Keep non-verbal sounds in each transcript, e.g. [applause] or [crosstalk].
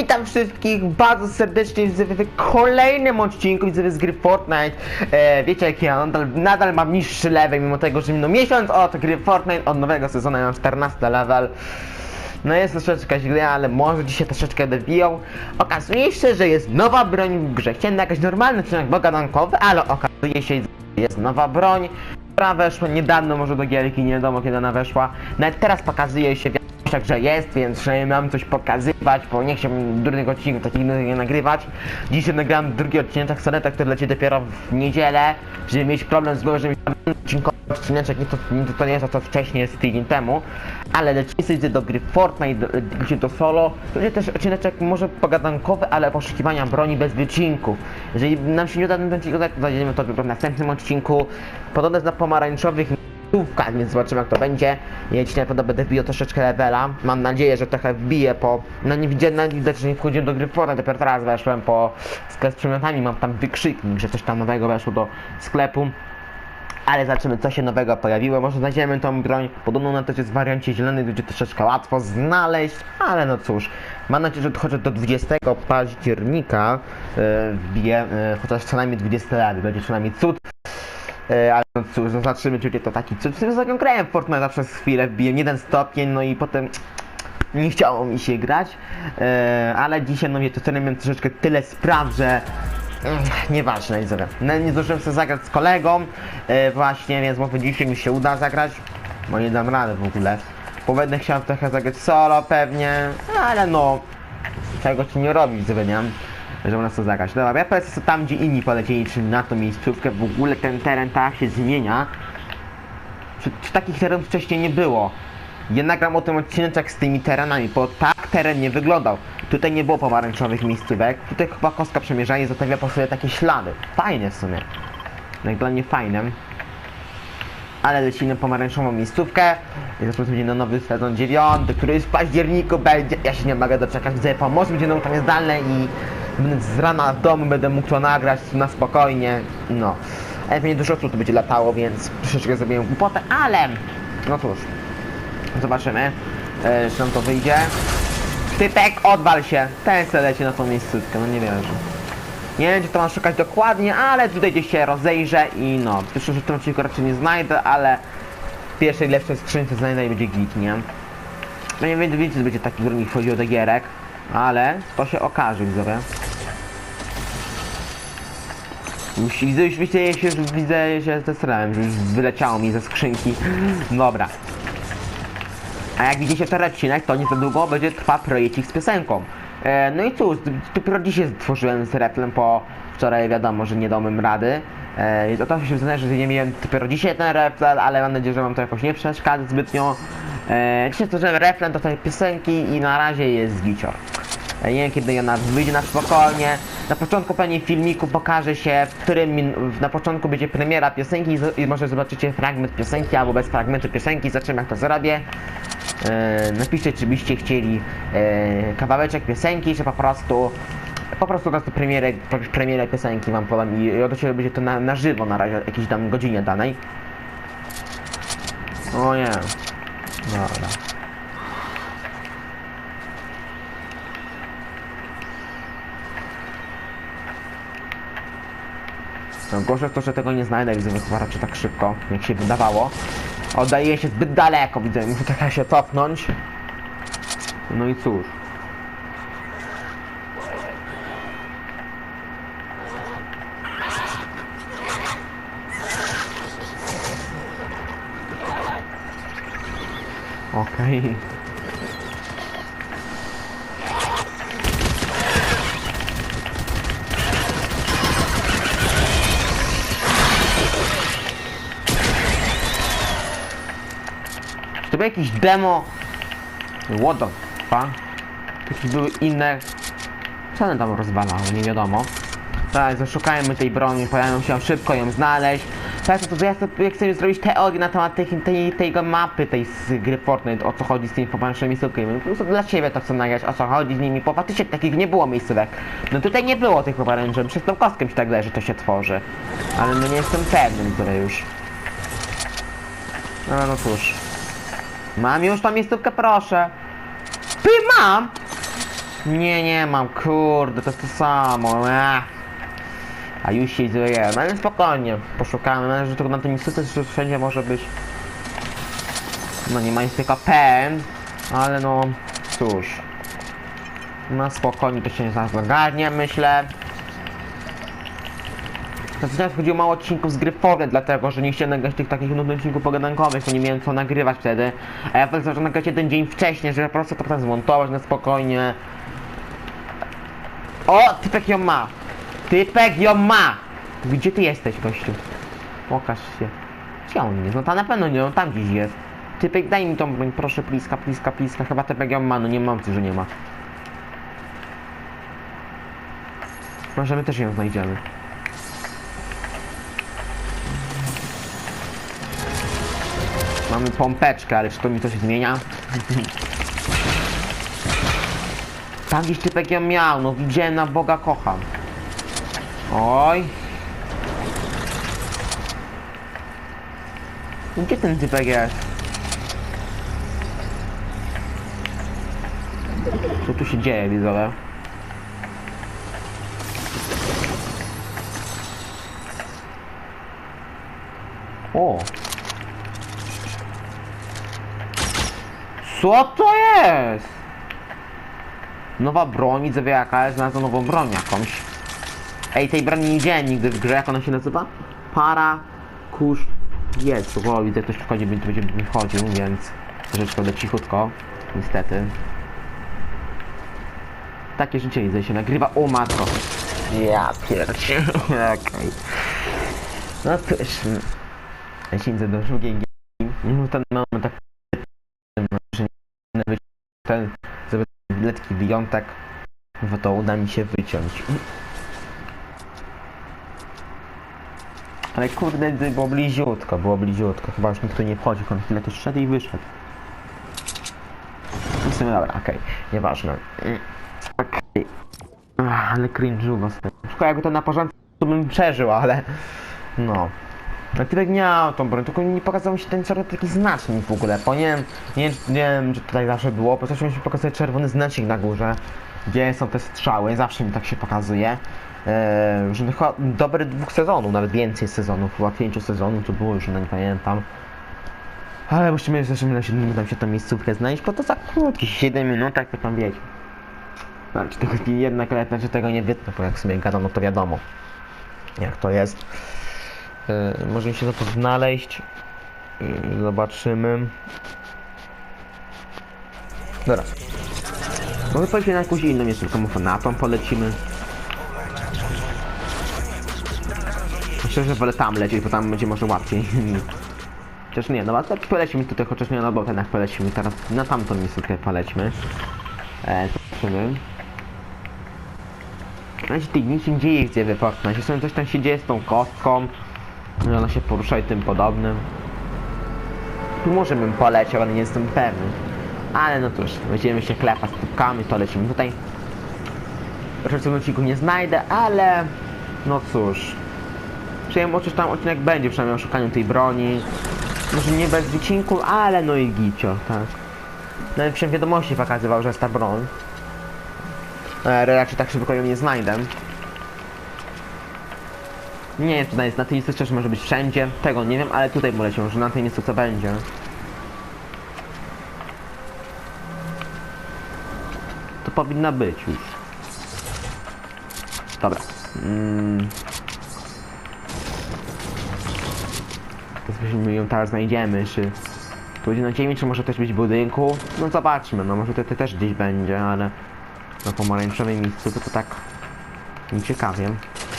witam wszystkich bardzo serdecznie w kolejnym odcinku z gry Fortnite. E, wiecie jak ja nadal, nadal mam niższy level, mimo tego, że minął miesiąc od gry Fortnite, od nowego sezonu ja mam 14 level. No jest troszeczkę źle, ale może dzisiaj troszeczkę dobiją. Okazuje się, że jest nowa broń w grze. Chciałem jakiś normalny odcinek bogadankowy, ale okazuje się, że jest nowa broń, która weszła niedawno może do gierki, nie wiadomo kiedy ona weszła. Nawet teraz pokazuje się w wiadomościach, że jest, więc mam coś pokazywać, bo nie chciałbym durnych odcinków takich nie nagrywać. Dzisiaj nagrałem drugi odcinek Soneta, który leci dopiero w niedzielę, żeby mieć problem z odcinkowy odcineczek, nie to, nie to, nie jest to co wcześniej z tydzień temu, ale lecimy sobie do gry Fortnite, gdzie do solo, będzie też odcineczek może pogadankowy, ale poszukiwania broni bez wycinków. Jeżeli nam się nie uda ten odcinek, to znajdziemy to w następnym odcinku. Podobno jest na pomarańczowych miejscówkach, więc zobaczymy jak to będzie. Ja dzisiaj naprawdę będę wbijał troszeczkę levela. Mam nadzieję, że trochę wbiję po... No nie widziałem, no, widać, że nie wchodziłem do gry Fortnite, dopiero teraz weszłem po sklep z przedmiotami, mam tam wykrzyknik, że coś tam nowego weszło do sklepu. Ale zobaczymy, co się nowego pojawiło. Może znajdziemy tą broń. Podobno na to jest w wariancie zielonej, będzie troszeczkę łatwo znaleźć, ale no cóż. Mam nadzieję, że chociaż do 20 października e, wbije, e, chociaż co najmniej 20 lat. Będzie co najmniej cud. E, ale no cóż, no zobaczymy, czy to taki cud. W grałem w Fortnite przez chwilę, wbiłem jeden stopień, no i potem nie chciało mi się grać, e, ale dzisiaj no mnie to miałem troszeczkę tyle spraw, że nieważne, widzowie. No, nie zdążyłem sobie zagrać z kolegą, e, właśnie, więc może dzisiaj mi się uda zagrać, bo nie dam rady w ogóle. Bo będę chciał trochę zagrać solo pewnie, ale no, czego ci nie robić, nie? Że można sobie zagrać. Dobra, ja polecę sobie tam, gdzie inni polecieli, czyli na tą miejscówkę. W ogóle ten teren tak się zmienia. Czy, czy takich terenów wcześniej nie było? Ja nagram o tym odcinek z tymi terenami, bo tak teren nie wyglądał. Tutaj nie było pomarańczowych miejscówek, tutaj chyba kostka przemierza i zostawia po sobie takie ślady. Fajne w sumie. Jak dla mnie fajne. Ale lecimy pomarańczową miejscówkę i będzie na nowy sezon 9, który już w październiku będzie. Ja się nie mogę doczekać, widzę pomoc będzie nauczanie zdalne i z rana w domu, będę mógł to nagrać na spokojnie. No. Ale pewnie dużo czasu to będzie latało, więc troszeczkę zrobiłem głupotę, ale no cóż. Zobaczymy, e, czy nam to wyjdzie. Typek, odwal się! Ten se leci na tą miejscówkę, no nie wierzę. Nie wiem, gdzie to mam szukać dokładnie, ale tutaj gdzieś się rozejrzę i no, pierwszy że w tym raczej nie znajdę, ale w pierwszej lepszej skrzynce znajdę i będzie git, nie? No nie wiem, wiecie, będzie taki, który mi wchodził do gierek, ale to się okaże, widzowie. Już już widzę, się, już widzę, się zesrałem, że już wyleciało mi ze skrzynki. Dobra. A jak widzicie ten odcinek, to nie za długo będzie trwa projekcik z piosenką. E, no i cóż, dopiero dzisiaj stworzyłem z reflem, po wczoraj wiadomo, że nie dałem rady. E, to się wyznaje, że nie miałem dopiero dzisiaj ten reflen, ale mam nadzieję, że wam to jakoś nie przeszkadza zbytnio. E, dzisiaj stworzyłem reflen do tej piosenki i na razie jest gicior. E, Nie wiem kiedy ona wyjdzie na spokojnie. Na początku pewnie filmiku pokaże się, w którym na początku będzie premiera piosenki i, może zobaczycie fragment piosenki albo bez fragmentu piosenki. Zobaczymy jak to zrobię. E, napiszcie czy byście chcieli e, kawałeczek piosenki, czy po prostu po prostu prostu premierę, premierę piosenki wam podam i, i oczywiście będzie to na, na żywo na razie, jakiejś tam godzinie danej. O nie. Dobra. No gorsze to, że tego nie znajdę, widzę, chyba raczej tak szybko, jak się wydawało. Oddaje się zbyt daleko, widzę, muszę trochę się cofnąć. No i cóż. Okej. To był jakiś demo. What the? Jakieś były inne. Co one tam rozwalały, nie wiadomo. Tak, zaszukajmy tej broni, pojawią się szybko ją znaleźć. Tak, to, ja chcę, zrobić teorię na temat tej, tej, tej mapy, tej z gry Fortnite, o co chodzi z tymi pomarańczowymi miejscówkami. Po prostu dla siebie to chcę nagrać, o co chodzi z nimi, bo takich nie było miejscówek. No tutaj nie było tych pomarańczowych, przez tą kostkę się tak że to się tworzy. Ale no nie jestem pewny, które już. No, no cóż. Mam już tą miejscówkę, proszę. Ty mam! Nie, nie mam, kurde, to jest to samo. Ech. A już się zje, no ale spokojnie, poszukamy, no, że tylko na tym miejscu że wszędzie może być. No nie ma nic tylko pen, ale no cóż. No spokojnie, to się zagarnie, myślę. Zresztą chodziło mało odcinków z gry Fortnite, dlatego że nie chciałem nagrać tych takich nudnych odcinków pogadankowych, bo nie miałem co nagrywać wtedy. A ja wolę zacząć nagrać jeden dzień wcześniej, żeby po prostu to potem zmontować na spokojnie. O, typek ją ma! Typek ją ma! Gdzie ty jesteś, gościu? Pokaż się. Gdzie on jest? No ta na pewno nie, on tam gdzieś jest. Typek, daj mi tą broń, proszę, pliska, pliska, pliska. Chyba typek ją ma, no nie mam, że nie ma. Może my też ją znajdziemy. Mamy pompeczkę, ale czy to mi coś zmienia? Tam gdzieś typek ją miał, no widziałem na Boga kocham. Oj. Gdzie ten typek jest? Co tu się dzieje, widzowie? O! Co to jest? Nowa broń, widzowie jaka jest, znalazła nową broń jakąś. Ej, tej broni nie widziałem nigdy w grze, jak ona się nazywa? Para... Kurz... Jest, o, widzę, ktoś wchodzi, będzie będzie wchodził, więc... Troszeczkę będę cichutko, niestety. Takie życie widzę się nagrywa, o matko. Ja pierdzie, okej. No cóż... Lecimy do drugiej gry. No ten moment tak... ten... Żeby letki wyjątek, bo to uda mi się wyciąć. Ale kurde, było bliziutko, było bliziutko. Chyba już nikt tu nie wchodzi, on chwilę szedł i wyszedł. W sumie dobra, okej, nieważne. Mm, Okej. Ach, Ale cringe'uwa sobie. Szkoda jakby to na porządku bym przeżył, ale... No. No typek miał tą broń, tylko nie pokazał mi się ten czerwony taki znacznik w ogóle, bo nie wiem, nie, nie wiem, czy tutaj zawsze było, po prostu mi się pokazuje czerwony znacznik na górze, gdzie są te strzały, zawsze mi tak się pokazuje. Eee, że chyba dobre dwóch sezonów, nawet więcej sezonów, chyba pięciu sezonów to było już, no nie pamiętam. Ale musimy jeszcze nam się, nam się tą miejscówkę znaleźć, bo to za krótkie 7 minut, jak to tam wiecie. Znaczy tego jednak lepiej, że tego nie wytnę, bo jak sobie gadam, no to wiadomo. Jak to jest. Yy, możemy się za to znaleźć. Yy, zobaczymy. Dobra. Może polecimy na jakąś inną miejscówkę, może na tą polecimy. Myślę, że wolę tam lecieć, bo tam będzie może łatwiej. [laughs] Chociaż nie, no tak polecimy tutaj, chociaż nie, no bo jednak polecimy. Teraz na tamtą miejscówkę polećmy. E, zobaczymy. Na się tych nic nie dzieje, gdzie wypochnąć. Jeśli coś tam się dzieje z tą kostką, no ona się porusza i tym podobnym. Tu może bym poleciał, ale nie jestem pewny. Ale no cóż, będziemy się klepać z tubkami, to lecimy tutaj. Raczej w odcinku nie znajdę, ale... No cóż. Przyjem oczywiście tam odcinek będzie, przynajmniej o szukaniu tej broni. Może nie bez wycinku, ale no i gicio, tak. Nawet w wiadomości pokazywał, że jest ta broń. E, raczej tak szybko ją nie znajdę. Nie czy tutaj jest na tej liście, czy może być wszędzie. Tego nie wiem, ale tutaj poleciał, że na tej miejscu co będzie. To powinna być już. Dobra. Mm. To my ją teraz znajdziemy, czy... Tu będzie na ziemi, czy może też być w budynku? No zobaczmy, no może to, też gdzieś będzie, ale... Na pomarańczowej miejscu to, to tak... Nieciekawie. Dobra.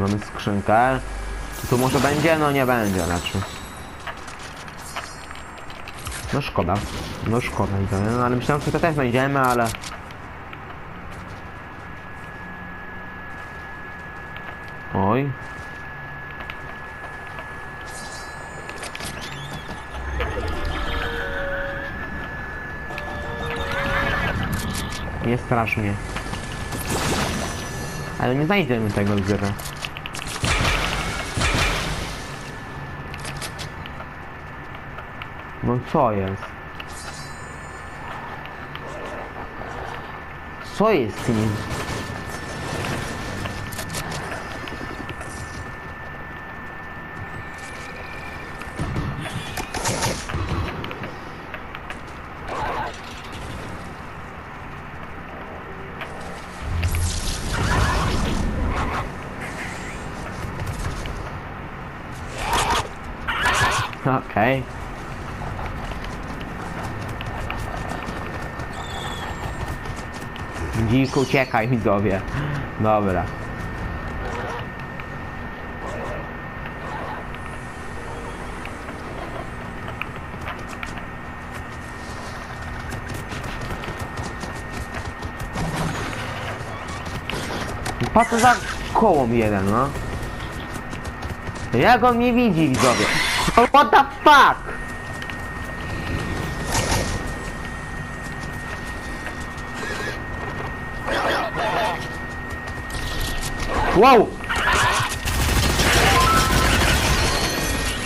Mamy skrzynkę. Czy tu może będzie? No nie będzie raczej. No szkoda. No szkoda, widzowie. no ale myślałem, że to też znajdziemy, ale... Oj. Nie strasz mnie. Ale nie znajdziemy tego zbiera. No co jest? Co jest z tymi? Dzik, uciekaj widzowie. Dobra. Co za kołom jeden, no? Jak on mnie widzi, widzowie? What the fuck? Wow!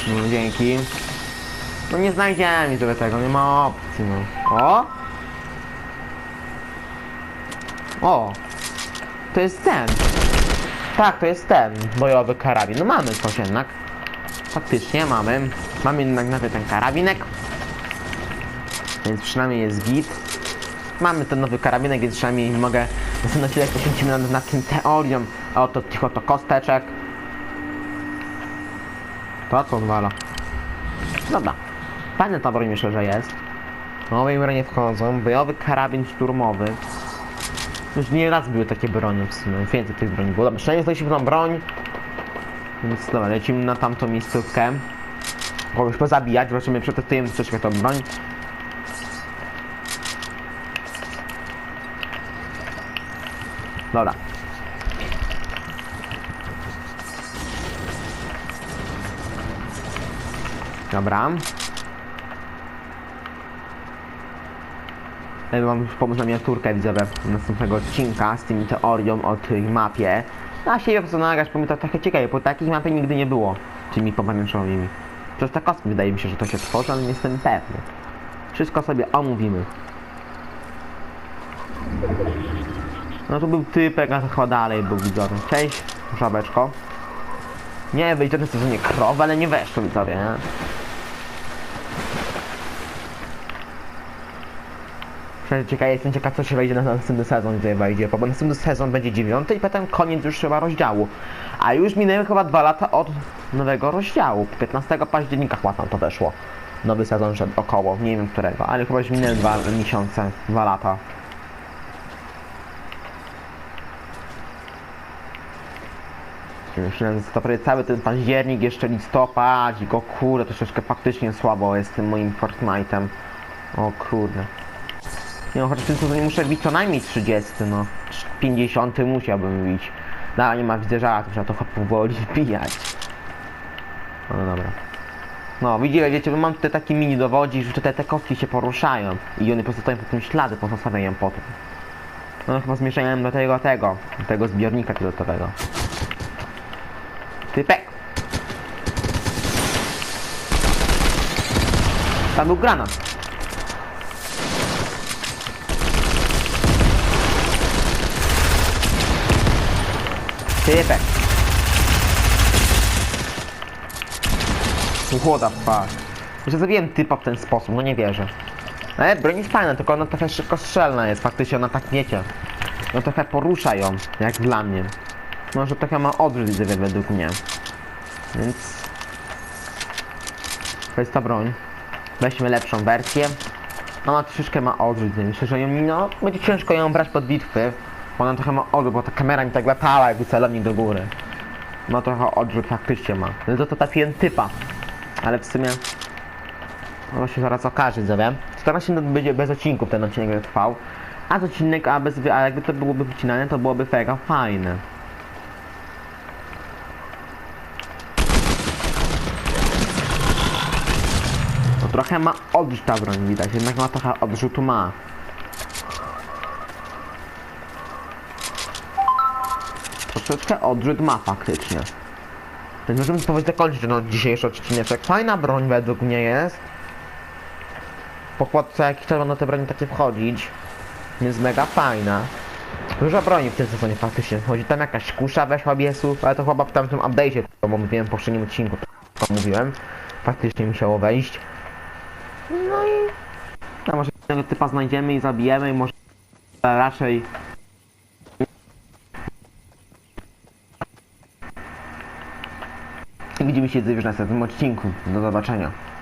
No dzięki. No nie znajdziemy sobie tego, nie ma opcji, no. O! O! To jest ten. Tak, to jest ten bojowy karabin. No mamy coś jednak. Faktycznie mamy. Mamy jednak nawet ten karabinek. Więc przynajmniej jest git. Mamy ten nowy karabinek, więc przynajmniej mogę na chwilę poświęcimy nad, nad tym teorią. A oto cicho to kosteczek. To co odwala? Dobra. Fajny ta broń myślę, że jest. Nowe bronie wchodzą. Bojowy karabin szturmowy. Już nie raz były takie bronie w sumie. Więcej tych broni było. Dobra, przynajmniej znaleźliśmy tą broń. Więc dobra, lecimy na tamtą miejscówkę. Kogoś pozabijać, zobaczymy, przetestujemy troszkę tą broń. Dobra. Dobra. Ja mam już pomysł na miniaturkę widzowie następnego odcinka z tymi teorią o tej mapie. Na siebie po prostu nagrać, bo mi to trochę ciekawe, bo takiej mapy nigdy nie było. Tymi pomarańczowymi. Przez te kostki wydaje mi się, że to się tworzy, ale nie jestem pewny. Wszystko sobie omówimy. No to był typek, a to chyba dalej był widzowie. Cześć, żabeczko. Nie, wyjdzie to sezonie krowy, ale nie weszło widzowie, nie? Ciekaw, jestem ciekaw, co się wejdzie na następny sezon, gdzie wejdzie, bo następny sezon będzie dziewiąty i potem koniec już chyba rozdziału. A już minęły chyba dwa lata od nowego rozdziału. 15 października chyba tam to weszło. Nowy sezon szedł około, nie wiem którego, ale chyba już minęły dwa miesiące, dwa lata. Myślę, że to prawie cały ten październik, jeszcze listopad i go kurde, troszeczkę faktycznie słabo jest z tym moim Fortnite'em. O kurde. Nie no, chociaż w tym sezonie muszę bić co najmniej 30, no. 50 musiałbym bić. Dalej nie ma widzę żartu, trzeba to powoli wbijać. No dobra. No, widzicie, wiecie, bo mam tutaj taki mini dowodzik, że tutaj te kostki się poruszają i one pozostają po tym ślady, pozostawiają potem. No chyba zmieszałem do tego, tego, do tego zbiornika pilotowego. Typek! Tam był granat. Typek. What the fuck. Że zabiłem typa w ten sposób, no nie wierzę. Ale broń jest fajna, tylko ona trochę szybko strzelna jest, faktycznie ona tak wiecie. No trochę porusza ją, jak dla mnie. Może trochę ma odrzut widzowie według mnie. Więc... To jest ta broń. Weźmy lepszą wersję. Ona troszeczkę ma odrzut, myślę, że ją, no, będzie ciężko ją brać pod bitwy. Ona trochę ma odrzut, bo ta kamera mi tak latała jakby celownik do góry. No trochę odrzut faktycznie ma. No to to trafiłem typa. Ale w sumie... No się zaraz okaże, widzowie. Teraz się będzie bez odcinków ten odcinek trwał. A z odcinek, a, bez, a jakby to byłoby wycinane, to byłoby mega fajne. Trochę ma odrzut ta broń widać, jednak ma trochę odrzutu ma. troszeczkę odrzut ma faktycznie. Więc możemy powiedzieć zakończyć od- dzisiejszy odcineczek. Fajna broń według mnie jest. Pokład co jakiś czas będą te broni takie wchodzić. Jest mega fajna. Dużo broni w tym sezonie faktycznie wchodzi. Tam jakaś kusza weszła biesów, ale to chyba w tamtym update'cie, bo mówiłem w poprzednim odcinku, to mówiłem. Faktycznie musiało wejść. Tego typa znajdziemy i zabijemy i może raczej... Widzimy się w następnym odcinku. Do zobaczenia.